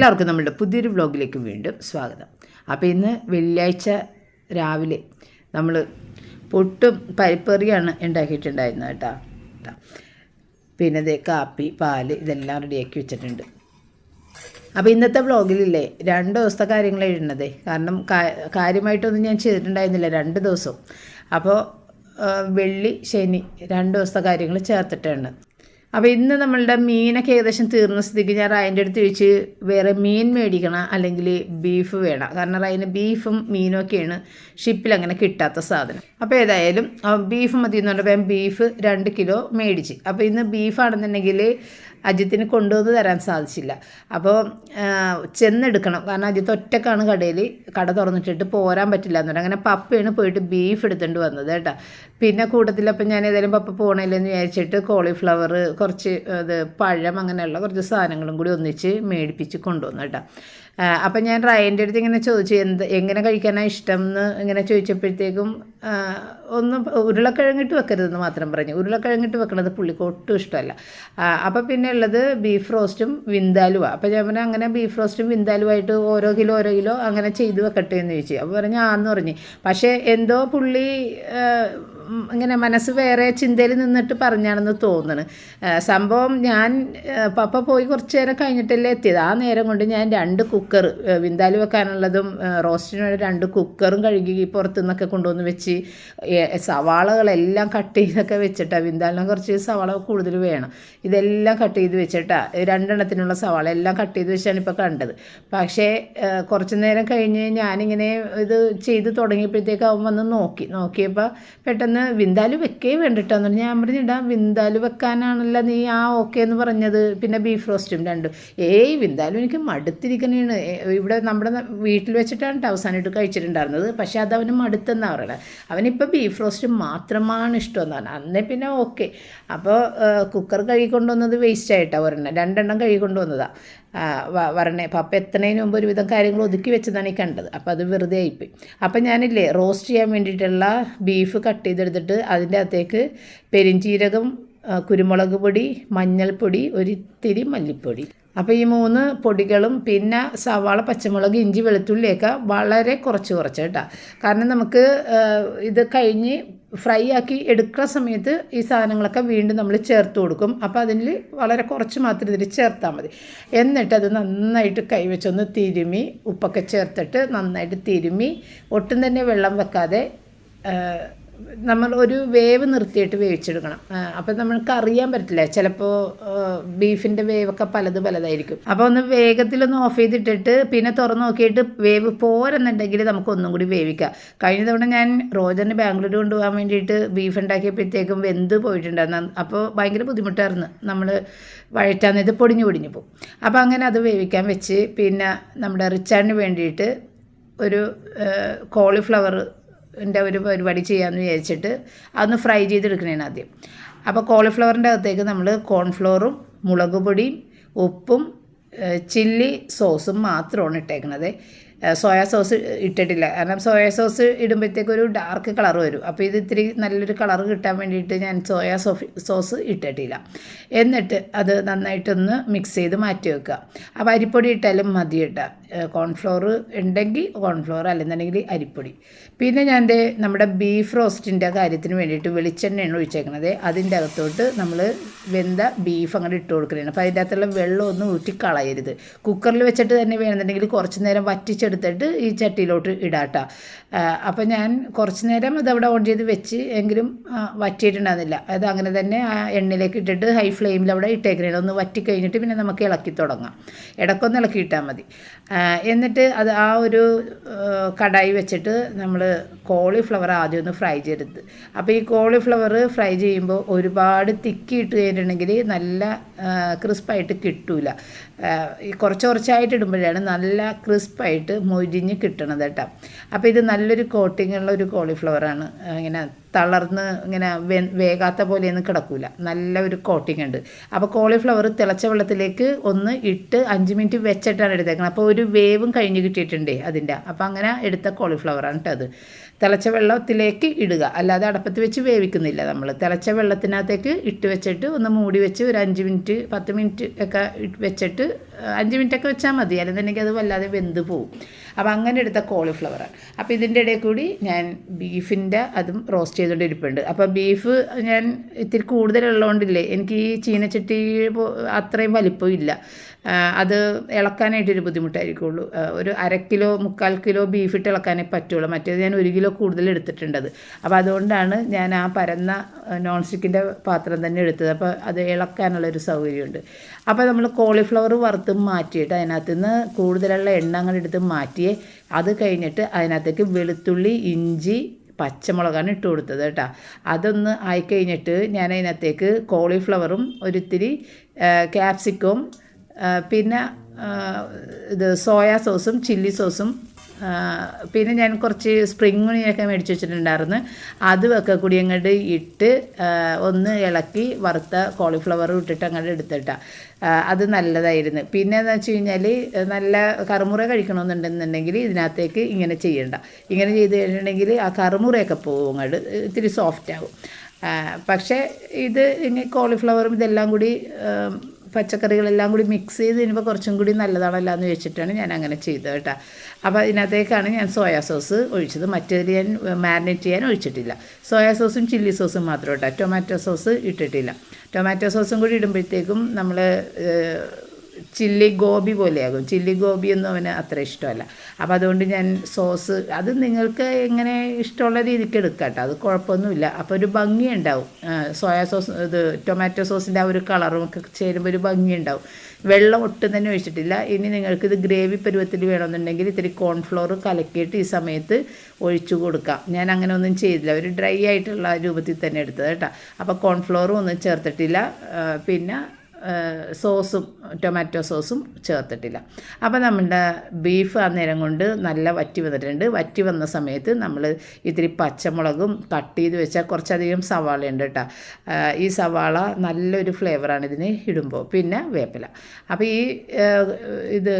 എല്ലാവർക്കും നമ്മളുടെ പുതിയൊരു വ്ലോഗിലേക്ക് വീണ്ടും സ്വാഗതം. അപ്പോൾ ഇന്ന് വെള്ളിയാഴ്ച രാവിലെ നമ്മൾ പൊട്ടും പരിപ്പറിയാണ് ഉണ്ടാക്കിയിട്ടുണ്ടായിരുന്നത് കേട്ടോ. പിന്നെ ദേ കാപ്പി പാൽ ഇതെല്ലാം റെഡിയാക്കി വെച്ചിട്ടുണ്ട്. അപ്പോൾ ഇന്നത്തെ വ്ളോഗിലില്ലേ രണ്ട് ദിവസത്തെ കാര്യങ്ങൾ ഇടുന്നത്. കാരണം കാര്യമായിട്ടൊന്നും ഞാൻ ചെയ്തിട്ടുണ്ടായിരുന്നില്ല രണ്ട് ദിവസം. അപ്പോൾ വെള്ളി ശനി രണ്ട് ദിവസത്തെ കാര്യങ്ങൾ ചേർത്തിട്ടുണ്ട് അപ്പോൾ ഇന്ന് നമ്മളുടെ മീനൊക്കെ ഏകദേശം തീർന്ന സ്ഥിതിക്ക് ഞാൻ റായന്റെ അടുത്ത് ചോദിച്ച് വേറെ മീൻ മേടിക്കണം അല്ലെങ്കിൽ ബീഫ് വേണം. കാരണം റായന് ബീഫും മീനും ഒക്കെയാണ് ഷിപ്പിൽ അങ്ങനെ കിട്ടാത്ത സാധനം. അപ്പോൾ ഏതായാലും ബീഫ് മതി എന്ന് പറഞ്ഞപ്പോൾ ബീഫ് രണ്ട് കിലോ മേടിച്ച്. അപ്പോൾ ഇന്ന് ബീഫാണെന്നുണ്ടെങ്കിൽ അജിത്തിന് കൊണ്ടുവന്ന് തരാൻ സാധിച്ചില്ല. അപ്പോൾ ചെന്നെടുക്കണം. കാരണം അജിത്ത് ഒറ്റക്കാണ് കടയിൽ കട തുറന്നിട്ടിട്ട് പോരാൻ പറ്റില്ല എന്ന് അങ്ങനെ പപ്പയാണ് പോയിട്ട് ബീഫ് എടുത്തുകൊണ്ട് വന്നത് കേട്ടോ. പിന്നെ കൂട്ടത്തിൽ അപ്പം ഞാൻ ഏതായാലും പപ്പ പോകണില്ലെന്ന് വിചാരിച്ചിട്ട് കോളിഫ്ലവർ കുറച്ച് അത് പഴം അങ്ങനെയുള്ള കുറച്ച് സാധനങ്ങളും കൂടി ഒന്നിച്ച് മേടിപ്പിച്ച് കൊണ്ടുവന്നു കേട്ടോ. അപ്പം ഞാൻ റായന്റെ അടുത്ത് ഇങ്ങനെ ചോദിച്ചു എന്ത് എങ്ങനെ കഴിക്കാനാണ് ഇഷ്ടം? എന്ന് ഇങ്ങനെ ചോദിച്ചപ്പോഴത്തേക്കും ഒന്ന് ഉരുളക്കിഴങ്ങിട്ട് വെക്കരുതെന്ന് മാത്രം പറഞ്ഞു. ഉരുളക്കിഴങ്ങിട്ട് വെക്കണത് പുള്ളിക്ക് ഒട്ടും ഇഷ്ടമല്ല. അപ്പം പിന്നെ ഉള്ളത് ബീഫ് റോസ്റ്റും വിന്താലുവാണ് അപ്പം ഞാൻ പറഞ്ഞു അങ്ങനെ ബീഫ് റോസ്റ്റും വിന്താലുമായിട്ട് ഓരോ കിലോ ഓരോ കിലോ അങ്ങനെ ചെയ്ത് വെക്കട്ടെ എന്ന് ചോദിച്ചു. അപ്പോൾ പറഞ്ഞു ആന്ന് പറഞ്ഞു. പക്ഷേ എന്തോ പുള്ളി ഇങ്ങനെ മനസ്സ് വേറെ ചിന്തയിൽ നിന്നിട്ട് പറഞ്ഞാണെന്ന് തോന്നുന്നു. സംഭവം ഞാൻ പപ്പ പോയി കുറച്ച് നേരം കഴിഞ്ഞിട്ടല്ലേ എത്തിയത്. ആ നേരം കൊണ്ട് ഞാൻ രണ്ട് കുക്കർ വിന്താലി വെക്കാനുള്ളതും റോസ്റ്റിന് വേണ്ടി രണ്ട് കുക്കറും കഴുകി പുറത്തു നിന്നൊക്കെ കൊണ്ടുവന്ന് വെച്ച് സവാളകളെല്ലാം കട്ട് ചെയ്തൊക്കെ വെച്ചിട്ടാണ് വിന്താലിനെ കുറച്ച് സവാള കൂടുതൽ വേണം. ഇതെല്ലാം കട്ട് ചെയ്ത് വെച്ചിട്ടാണ് രണ്ടെണ്ണത്തിനുള്ള സവാള എല്ലാം കട്ട് ചെയ്ത് വെച്ചാണ് ഇപ്പോൾ കണ്ടത്. പക്ഷേ കുറച്ച് നേരം കഴിഞ്ഞ് ഞാനിങ്ങനെ ഇത് ചെയ്ത് തുടങ്ങിയപ്പോഴത്തേക്ക് അവൻ വന്ന് നോക്കി. നോക്കിയപ്പോൾ പെട്ടെന്ന് വിന്താൽ വെക്കേ വേണ്ടിട്ടാന്ന് പറഞ്ഞു. ഞാൻ പറഞ്ഞിടാ വിന്താലു വെക്കാനാണല്ലോ നീ ആ ഓക്കെ എന്ന് പറഞ്ഞത്. പിന്നെ ബീഫ് റോസ്റ്റും രണ്ടും. ഏയ് വിന്താലു എനിക്ക് മടുത്തിരിക്കണേണ്. ഇവിടെ നമ്മുടെ വീട്ടിൽ വെച്ചിട്ടാണ് ട്ടോ അവസാനമായിട്ട് കഴിച്ചിട്ടുണ്ടായിരുന്നത്. പക്ഷേ അത് അവന് മടുത്തെന്നാണ് പറയണത് അവനിപ്പോൾ ബീഫ് റോസ്റ്റ് മാത്രമാണ് ഇഷ്ടമെന്ന് പറഞ്ഞു. അന്നേ പിന്നെ ഓക്കെ അപ്പോൾ കുക്കർ കഴുകി കൊണ്ടുവന്നത് വേസ്റ്റ് ആയിട്ടാണ് ഒരെണ്ണം രണ്ടെണ്ണം കഴുകി കൊണ്ടുവന്നതാണ് വരണേ. പപ്പ എത്തണതിന് മുമ്പ് ഒരുവിധം കാര്യങ്ങൾ ഒതുക്കി വെച്ചതാണ് ഈ കണ്ടത്. അപ്പോൾ അത് വെറുതെ ആയിപ്പോയി. അപ്പം ഞാനില്ലേ റോസ്റ്റ് ചെയ്യാൻ വേണ്ടിയിട്ടുള്ള ബീഫ് കട്ട് ചെയ്തെടുത്തിട്ട് അതിന്റെ അകത്തേക്ക് പെരിഞ്ചീരകം കുരുമുളക് പൊടി മഞ്ഞൾപ്പൊടി ഒരിത്തിരി മല്ലിപ്പൊടി. അപ്പോൾ ഈ മൂന്ന് പൊടികളും പിന്നെ സവാള പച്ചമുളക് ഇഞ്ചി വെളുത്തുള്ളിയൊക്കെ വളരെ കുറച്ച് കുറച്ച് കേട്ടോ. കാരണം നമുക്ക് ഇത് കഴിഞ്ഞ് ഫ്രൈ ആക്കി എടുക്കുന്ന സമയത്ത് ഈ സാധനങ്ങളൊക്കെ വീണ്ടും നമ്മൾ ചേർത്ത് കൊടുക്കും. അപ്പോൾ അതിൽ വളരെ കുറച്ച് മാത്രം ഇതിൽ ചേർത്താൽ മതി. എന്നിട്ട് അത് നന്നായിട്ട് കൈവച്ചൊന്ന് തിരുമി ഉപ്പൊക്കെ ചേർത്തിട്ട് നന്നായിട്ട് തിരുമി ഒട്ടും തന്നെ വെള്ളം വെക്കാതെ നമ്മൾ ഒരു വേവ് നിർത്തിയിട്ട് വേവിച്ചെടുക്കണം. അപ്പം നമ്മൾക്ക് അറിയാൻ പറ്റില്ല. ചിലപ്പോൾ ബീഫിന്റെ വേവൊക്കെ പലത് പലതായിരിക്കും. അപ്പോൾ ഒന്ന് വേഗത്തിലൊന്ന് ഓഫ് ചെയ്തിട്ടിട്ട് പിന്നെ തുറന്ന് നോക്കിയിട്ട് വേവ് പോരെന്നുണ്ടെങ്കിൽ നമുക്ക് ഒന്നും കൂടി വേവിക്കാം. കഴിഞ്ഞ തവണ ഞാൻ റോജറിന് ബാംഗ്ലൂർ കൊണ്ടുപോകാൻ വേണ്ടിയിട്ട് ബീഫ് ഉണ്ടാക്കിയപ്പോഴത്തേക്കും വെന്ത് പോയിട്ടുണ്ടായിരുന്നു. അപ്പോൾ ഭയങ്കര ബുദ്ധിമുട്ടായിരുന്നു. നമ്മൾ വഴറ്റാന്നത് പൊടിഞ്ഞു പൊടിഞ്ഞു പോകും. അപ്പോൾ അങ്ങനെ അത് വേവിക്കാൻ വെച്ച് പിന്നെ നമ്മുടെ റിച്ചാറിന് വേണ്ടിയിട്ട് ഒരു കോളിഫ്ലവർ ന്റെ ഒരു പരിപാടി ചെയ്യാമെന്ന് വിചാരിച്ചിട്ട് അതൊന്ന് ഫ്രൈ ചെയ്തെടുക്കണേണ് ആദ്യം. അപ്പോൾ കോളിഫ്ലവറിന്റെ അകത്തേക്ക് നമ്മൾ കോൺഫ്ലോറും മുളക് പൊടിയും ഉപ്പും ചില്ലി സോസും മാത്രമാണ് ഇട്ടേക്കണത്. സോയാ സോസ് ഇട്ടിട്ടില്ല. കാരണം സോയാ സോസ് ഇടുമ്പോഴത്തേക്ക് ഒരു ഡാർക്ക് കളർ വരും. അപ്പോൾ ഇത് ഇത്തിരി നല്ലൊരു കളർ കിട്ടാൻ വേണ്ടിയിട്ട് ഞാൻ സോയാ സോഫി സോസ് ഇട്ടിട്ടില്ല. എന്നിട്ട് അത് നന്നായിട്ടൊന്ന് മിക്സ് ചെയ്ത് മാറ്റി വെക്കുക. അപ്പോൾ അരിപ്പൊടി ഇട്ടാലും മതി ഇട്ട കോൺഫ്ലോർ ഉണ്ടെങ്കിൽ കോൺഫ്ലോർ അല്ലെന്നുണ്ടെങ്കിൽ അരിപ്പൊടി. പിന്നെ ഞാൻ ദേ നമ്മുടെ ബീഫ് റോസ്റ്റിന്റെ കാര്യത്തിന് വേണ്ടിയിട്ട് വെളിച്ചെണ്ണയാണ് ഒഴിച്ചേക്കണത്. അതിന്റെ അകത്തോട്ട് നമ്മൾ വെന്ത ബീഫ് അങ്ങോട്ട് ഇട്ട് കൊടുക്കുകയാണ് അപ്പോൾ അതിന്റെ അകത്തുള്ള വെള്ളം ഒന്നും ഊറ്റി കളയരുത്. കുക്കറിൽ വെച്ചിട്ട് തന്നെ വേണമെന്നുണ്ടെങ്കിൽ കുറച്ച് നേരം വറ്റിച്ചെടുത്തിട്ട് ഈ ചട്ടിയിലോട്ട് ഇടാട്ട. അപ്പോൾ ഞാൻ കുറച്ച് നേരം അതവിടെ ഓൺ ചെയ്ത് വെച്ച് എങ്കിലും വറ്റിയിട്ടുണ്ടാകുന്നില്ല അത് അങ്ങനെ തന്നെ ആ എണ്ണയിലേക്ക് ഇട്ടിട്ട് ഹൈ ഫ്ലെയിമിൽ അവിടെ ഇട്ടേക്കണേ. ഒന്ന് വറ്റി കഴിഞ്ഞിട്ട് പിന്നെ നമുക്ക് ഇളക്കി തുടങ്ങാം. ഇടക്കൊന്ന് ഇളക്കി ഇട്ടാൽ മതി എന്നിട്ട് അത് ആ ഒരു കടായി വെച്ചിട്ട് നമ്മൾ കോളിഫ്ലവർ ആദ്യം ഒന്ന് ഫ്രൈ ചെയ്തെടുത്ത്. അപ്പോൾ ഈ കോളിഫ്ലവർ ഫ്രൈ ചെയ്യുമ്പോൾ ഒരുപാട് തിക്കി ഇട്ട് കഴിഞ്ഞിട്ടുണ്ടെങ്കിൽ നല്ല ക്രിസ്പായിട്ട് കിട്ടൂല. ഈ കുറച്ച് കുറച്ചായിട്ട് ഇടുമ്പോഴാണ് നല്ല ക്രിസ്പായിട്ട് മൊരിഞ്ഞ് കിട്ടണത് കേട്ടോ. അപ്പോൾ ഇത് നല്ലൊരു കോട്ടിംഗ് ഉള്ള ഒരു കോളിഫ്ലവറാണ് ഇങ്ങനെ തളർന്ന് ഇങ്ങനെ വേ വേകാത്ത പോലെയൊന്നും കിടക്കൂല. നല്ല ഒരു കോട്ടിംഗ് ഉണ്ട്. അപ്പോൾ കോളിഫ്ലവർ തിളച്ച വെള്ളത്തിലേക്ക് ഒന്ന് ഇട്ട് അഞ്ച് മിനിറ്റ് വെച്ചിട്ടാണ് എടുത്തേക്കുന്നത് അപ്പോൾ ഒരു വേവും കഴിഞ്ഞ് കിട്ടിയിട്ടുണ്ട് അതിന്റെ. അപ്പോൾ അങ്ങനെ എടുത്ത കോളിഫ്ലവറാണ് കേട്ടോ അത്. തിളച്ച വെള്ളത്തിലേക്ക് ഇടുക. അല്ലാതെ അടപ്പത്ത് വെച്ച് വേവിക്കുന്നില്ല നമ്മൾ തിളച്ച വെള്ളത്തിനകത്തേക്ക് ഇട്ട് വെച്ചിട്ട് ഒന്ന് മൂടി വെച്ച് ഒരു അഞ്ച് മിനിറ്റ് പത്ത് മിനിറ്റ് ഒക്കെ വെച്ചിട്ട് അഞ്ച് മിനിറ്റൊക്കെ വെച്ചാൽ മതി. അല്ലെന്നുണ്ടെങ്കിൽ അത് വല്ലാതെ വെന്ത് പോവും. അപ്പോൾ അങ്ങനെ എടുത്ത കോളിഫ്ലവറാണ് അപ്പോൾ ഇതിന്റെ ഇടയിൽ കൂടി ഞാൻ ബീഫിന്റെ അതും റോസ്റ്റ് ചെയ്തുകൊണ്ട് ഇരിപ്പുണ്ട്. അപ്പോൾ ബീഫ് ഞാൻ ഇത്തിരി കൂടുതലുള്ളതുകൊണ്ടില്ലേ എനിക്ക് ഈ ചീനച്ചട്ടി അത്രയും വലിപ്പം ഇല്ല ആ, അത് ഇളക്കാനായിട്ടൊരു ബുദ്ധിമുട്ടായിരിക്കുള്ളൂ. ഒരു അര കിലോ മുക്കാൽ കിലോ ബീഫ് ഇട്ട് ഇളക്കാനേ പറ്റുള്ളൂ. മറ്റേത് ഞാൻ ഒരു കിലോ കൂടുതൽ എടുത്തിട്ടുണ്ടത്. അപ്പോൾ അതുകൊണ്ടാണ് ഞാൻ ആ പരന്ന നോൺ സ്റ്റിക്കിന്റെ പാത്രം തന്നെ എടുത്തത്. അപ്പോൾ അത് ഇളക്കാനുള്ളൊരു സൗകര്യമുണ്ട്. അപ്പോൾ നമ്മൾ കോളിഫ്ലവർ വറുത്ത് മാറ്റിയിട്ട് അതിനകത്ത് നിന്ന് കൂടുതലുള്ള എണ്ണ എടുത്ത് മാറ്റിയേ അത് കഴിഞ്ഞിട്ട് അതിനകത്തേക്ക് വെളുത്തുള്ളി ഇഞ്ചി പച്ചമുളകാണ് ഇട്ട് കൊടുത്തത് കേട്ടോ. അതൊന്ന് ആയിക്കഴിഞ്ഞിട്ട് ഞാൻ അതിനകത്തേക്ക് കോളിഫ്ലവറും ഒരിത്തിരി ക്യാപ്സിക്കവും പിന്നെ ഇത് സോയാ സോസും ചില്ലി സോസും പിന്നെ ഞാൻ കുറച്ച് സ്പ്രിംഗ് ഒണിയൊക്കെ മേടിച്ച് വെച്ചിട്ടുണ്ടായിരുന്നു. അതുമൊക്കെ കൂടി അങ്ങോട്ട് ഇട്ട് ഒന്ന് ഇളക്കി വറുത്ത കോളിഫ്ലവർ ഇട്ടിട്ട് അങ്ങോട്ട് എടുത്തിട്ടാ. അത് നല്ലതായിരുന്നു. പിന്നെ എന്ന് വെച്ച് കഴിഞ്ഞാൽ നല്ല കറുമുറ കഴിക്കണമെന്നുണ്ടെന്നുണ്ടെങ്കിൽ ഇതിനകത്തേക്ക് ഇങ്ങനെ ചെയ്യണ്ട. ഇങ്ങനെ ചെയ്ത് കഴിഞ്ഞിട്ടുണ്ടെങ്കിൽ ആ കറുമുറയൊക്കെ പോകും അങ്ങോട്ട് ഇത്തിരി സോഫ്റ്റ് ആകും പക്ഷേ ഇത് ഇനി കോളിഫ്ലവറും ഇതെല്ലാം കൂടി പച്ചക്കറികളെല്ലാം കൂടി മിക്സ് ചെയ്ത് കഴിയുമ്പോൾ കുറച്ചും കൂടി നല്ലതാണല്ലോ എന്ന് വെച്ചിട്ടാണ് ഞാൻ അങ്ങനെ ചെയ്തത് കേട്ടോ. അപ്പോൾ ഇതിനകത്തേക്കാണ് ഞാൻ സോയാ സോസ് ഒഴിച്ചത്. മറ്റേതിൽ ഞാൻ മാരിനേറ്റ് ചെയ്യാൻ ഒഴിച്ചിട്ടില്ല. സോയാ സോസും ചില്ലി സോസും മാത്രം കേട്ടോ. ടൊമാറ്റോ സോസ് ഇട്ടിട്ടില്ല. ടൊമാറ്റോ സോസും കൂടി ഇടുമ്പോഴത്തേക്കും നമ്മൾ ചില്ലി ഗോപി പോലെയാകും. ചില്ലി ഗോപിയൊന്നും അവന് അത്ര ഇഷ്ടമല്ല. അപ്പോൾ അതുകൊണ്ട് ഞാൻ സോസ് അത് നിങ്ങൾക്ക് എങ്ങനെ ഇഷ്ടമുള്ള രീതിക്ക് എടുക്കാം കേട്ടോ അത് കുഴപ്പമൊന്നുമില്ല. അപ്പോൾ ഒരു ഭംഗി ഉണ്ടാവും സോയാ സോസ് ഇത് ടൊമാറ്റോ സോസിന്റെ ആ ഒരു കളറും ഒക്കെ ചേരുമ്പോൾ ഒരു ഭംഗി ഉണ്ടാവും വെള്ളം ഒട്ടും തന്നെ ഒഴിച്ചിട്ടില്ല. ഇനി നിങ്ങൾക്ക് ഇത് ഗ്രേവി പരുവത്തിൽ വേണമെന്നുണ്ടെങ്കിൽ ഇത്തിരി കോൺഫ്ലോർ കലക്കിയിട്ട് ഈ സമയത്ത് ഒഴിച്ചു കൊടുക്കാം. ഞാൻ അങ്ങനെ ഒന്നും ചെയ്തില്ല. ഒരു ഡ്രൈ ആയിട്ടുള്ള രൂപത്തിൽ തന്നെ എടുത്തത് കേട്ടോ. അപ്പോൾ കോൺഫ്ലോറും ഒന്നും ചേർത്തിട്ടില്ല. പിന്നെ സോസും ടൊമാറ്റോ സോസും ചേർത്തിട്ടില്ല. അപ്പോൾ നമ്മുടെ ബീഫ് ആ നേരം കൊണ്ട് നല്ല വറ്റി വന്നിട്ടുണ്ട്. വറ്റി വന്ന സമയത്ത് നമ്മൾ ഇത്തിരി പച്ചമുളകും കട്ട് ചെയ്ത് വെച്ചാൽ കുറച്ചധികം സവാള ഉണ്ട് കേട്ടോ ഈ സവാള നല്ലൊരു ഫ്ലേവറാണ് ഇതിന് ഇടുമ്പോൾ പിന്നെ വേപ്പില. അപ്പോൾ ഈ ഇത്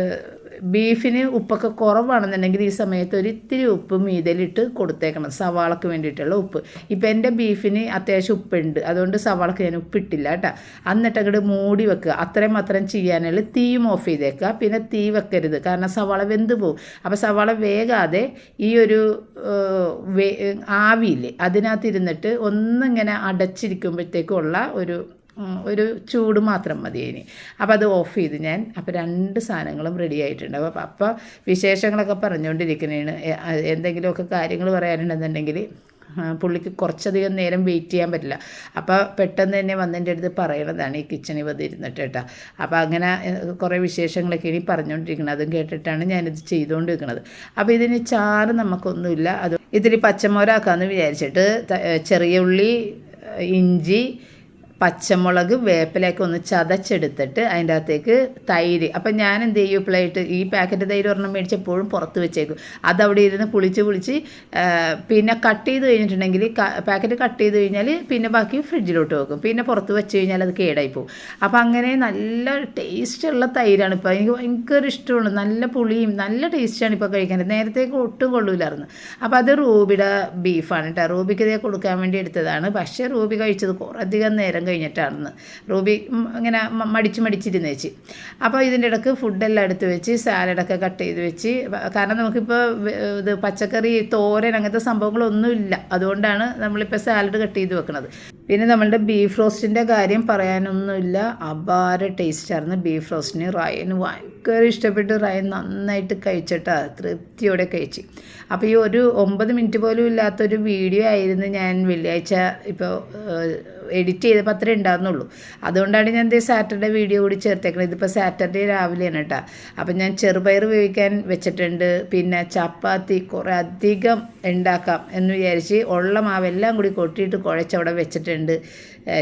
ബീഫിന് ഉപ്പൊക്കെ കുറവാണെന്നുണ്ടെങ്കിൽ ഈ സമയത്ത് ഒരു ഇത്തിരി ഉപ്പ് മീതലിട്ട് കൊടുത്തേക്കണം സവാളക്ക് വേണ്ടിയിട്ടുള്ള ഉപ്പ്. ഇപ്പം എന്റെ ബീഫിന് അത്യാവശ്യം ഉപ്പുണ്ട് അതുകൊണ്ട് സവാളക്ക് ഞാൻ ഉപ്പിട്ടില്ല കേട്ടോ. എന്നിട്ട് അങ്ങോട്ട് മൂടി വെക്കുക. അത്രയും മാത്രം ചെയ്യാനുള്ള തീയും ഓഫ് ചെയ്തേക്കുക. പിന്നെ തീ വെക്കരുത് കാരണം സവാള വെന്ത് പോകും അപ്പോൾ സവാള വേകാതെ ഈ ഒരു ആവിയില്ലേ അതിനകത്ത് ഇരുന്നിട്ട് ഒന്നിങ്ങനെ അടച്ചിരിക്കുമ്പോഴത്തേക്കുള്ള ഒരു ഒരു ചൂട് മാത്രം മതി ഇനി. അപ്പോൾ അത് ഓഫ് ചെയ്ത് ഞാൻ. അപ്പോൾ രണ്ട് സാധനങ്ങളും റെഡി ആയിട്ടുണ്ട്. അപ്പോൾ അപ്പോൾ വിശേഷങ്ങളൊക്കെ പറഞ്ഞുകൊണ്ടിരിക്കുന്നതാണ്. എന്തെങ്കിലുമൊക്കെ കാര്യങ്ങൾ പറയാനുണ്ടെന്നുണ്ടെങ്കിൽ പുള്ളിക്ക് കുറച്ചധികം നേരം വെയിറ്റ് ചെയ്യാൻ പറ്റില്ല. അപ്പോൾ പെട്ടെന്ന് തന്നെ വന്നതിന്റെ അടുത്ത് പറയണതാണ് ഈ കിച്ചണിൽ വന്നിരുന്നിട്ട് കേട്ടോ. അപ്പോൾ അങ്ങനെ കുറേ വിശേഷങ്ങളൊക്കെ ഇനി പറഞ്ഞുകൊണ്ടിരിക്കുന്നത് അതും കേട്ടിട്ടാണ് ഞാനിത് ചെയ്തുകൊണ്ടിരിക്കുന്നത് അപ്പോൾ ഇതിന് ചാറ് നമുക്കൊന്നുമില്ല. അത് ഇതിൽ പച്ചമോരാക്കാമെന്ന് വിചാരിച്ചിട്ട് ചെറിയ ഉള്ളി ഇഞ്ചി പച്ചമുളക് വേപ്പിലയൊക്കെ ഒന്ന് ചതച്ചെടുത്തിട്ട് അതിന്റെ അകത്തേക്ക് തൈര്. അപ്പം ഞാൻ എന്ത് ചെയ്യും ഇപ്പോഴായിട്ട് ഈ പാക്കറ്റ് തൈര് ഒരെണ്ണം മേടിച്ചപ്പോഴും പുറത്ത് വെച്ചേക്കും. അതവിടെ ഇരുന്ന് പുളിച്ച് പുളിച്ച് പിന്നെ കട്ട് ചെയ്ത് കഴിഞ്ഞിട്ടുണ്ടെങ്കിൽ പാക്കറ്റ് കട്ട് ചെയ്ത് കഴിഞ്ഞാൽ പിന്നെ ബാക്കി ഫ്രിഡ്ജിലോട്ട് വെക്കും. പിന്നെ പുറത്ത് വെച്ച് കഴിഞ്ഞാൽ അത് കേടായി പോകും. അപ്പം അങ്ങനെ നല്ല ടേസ്റ്റുള്ള തൈരാണ് ഇപ്പോൾ എനിക്ക് ഭയങ്കര ഇഷ്ടമാണ്. നല്ല പുളിയും നല്ല ടേസ്റ്റാണ് ഇപ്പോൾ കഴിക്കാൻ. നേരത്തേക്ക് ഒട്ടും കൊള്ളൂലായിരുന്നു. അപ്പോൾ അത് റൂബിയുടെ ബീഫാണ് കേട്ടോ. റൂബിക്ക് ഇതേ കൊടുക്കാൻ വേണ്ടി എടുത്തതാണ്. പക്ഷേ റൂബി കഴിച്ചത് കുറേയധികം നേരം കഴിഞ്ഞിട്ടാണെന്ന്. റൂബി ഇങ്ങനെ മടിച്ച് മടിച്ചിരുന്ന് വെച്ച്. അപ്പോൾ ഇതിന്റെ ഇടയ്ക്ക് ഫുഡെല്ലാം എടുത്ത് വെച്ച് സാലഡൊക്കെ കട്ട് ചെയ്ത് വെച്ച്. കാരണം നമുക്കിപ്പോൾ ഇത് പച്ചക്കറി തോരൻ അങ്ങനത്തെ സംഭവങ്ങളൊന്നുമില്ല. അതുകൊണ്ടാണ് നമ്മളിപ്പോൾ സാലഡ് കട്ട് ചെയ്ത് വെക്കുന്നത് പിന്നെ നമ്മളുടെ ബീഫ് റോസ്റ്റിന്റെ കാര്യം പറയാനൊന്നുമില്ല. അപാര ടേസ്റ്റായിരുന്നു ബീഫ് റോസ്റ്റിന്. റയന് ഭയങ്കര ഇഷ്ടപ്പെട്ട് റയൻ നന്നായിട്ട് കഴിച്ചിട്ടാണ് തൃപ്തിയോടെ കഴിച്ച്. അപ്പോൾ ഈ ഒരു ഒമ്പത് മിനിറ്റ് പോലും ഇല്ലാത്തൊരു വീഡിയോ ആയിരുന്നു ഞാൻ വെള്ളിയാഴ്ച ഇപ്പോൾ എഡിറ്റ് ചെയ്തപ്പോൾ അത്രേ ഉണ്ടാകുന്നുള്ളൂ അതുകൊണ്ടാണ് ഞാൻ ഇതേ സാറ്റർഡേ വീഡിയോ കൂടി ചേർത്തേക്കുന്നത് ഇതിപ്പോൾ സാറ്റർഡേ രാവിലെയാണ് കേട്ടോ അപ്പം ഞാൻ ചെറുപയർ വേവിക്കാൻ വെച്ചിട്ടുണ്ട്. പിന്നെ ചപ്പാത്തി കുറേ അധികം ഉണ്ടാക്കാം എന്ന് വിചാരിച്ച് ഉള്ള മാവെല്ലാം കൂടി കൊട്ടിയിട്ട് കുഴച്ചവിടെ വെച്ചിട്ടുണ്ട്.